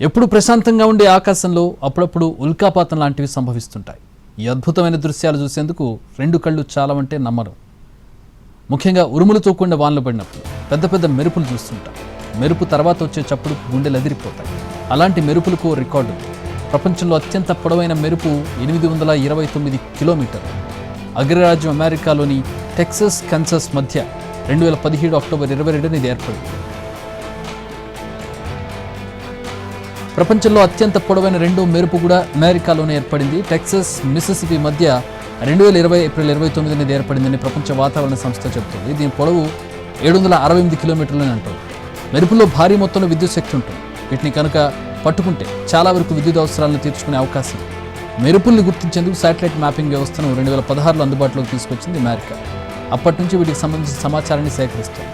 ఎప్పుడు ప్రశాంతంగా ఉండే ఆకాశంలో అప్పుడప్పుడు ఉల్కాపాతం లాంటివి సంభవిస్తుంటాయి. ఈ అద్భుతమైన దృశ్యాలు చూసేందుకు రెండు కళ్ళు చాలవంటే నమ్మరు. ముఖ్యంగా ఉరుములతో కూడిన వానలు పడినప్పుడు పెద్ద పెద్ద మెరుపులు చూస్తుంటాం. మెరుపు తర్వాత వచ్చే చప్పుడు గుండెలు ఎదిరిపోతాయి అలాంటి మెరుపులకు రికార్డు. ప్రపంచంలో అత్యంత పొడవైన మెరుపు ఎనిమిది వందల ఇరవై తొమ్మిది కిలోమీటర్లు. అగ్రరాజ్యం అమెరికాలోని టెక్సస్ కన్సస్ మధ్య రెండు వేల పదిహేడు అక్టోబర్ ఇరవై రెండున ఇది ఏర్పడింది. ప్రపంచంలో అత్యంత పొడవైన రెండో మెరుపు కూడా అమెరికాలోనే ఏర్పడింది. టెక్సస్ మిసిసిపి మధ్య రెండు వేల ఇరవై ఏప్రిల్ ఇరవై తొమ్మిదిని ఏర్పడిందని ప్రపంచ వాతావరణ సంస్థ చెబుతుంది. దీని పొడవు ఏడు వందల అరవై ఎనిమిది కిలోమీటర్లని అంటారు మెరుపులో భారీ మొత్తంలో విద్యుత్ శక్తి ఉంటుంది. వీటిని కనుక పట్టుకుంటే చాలా వరకు విద్యుత్ అవసరాలను తీర్చుకునే అవకాశం మెరుపుల్ని గుర్తించేందుకు శాటిలైట్ మ్యాపింగ్ వ్యవస్థను రెండు వేల పదహారులో అందుబాటులోకి తీసుకొచ్చింది అమెరికా. అప్పటి నుంచి వీటికి సంబంధించిన సమాచారాన్ని సేకరిస్తుంది.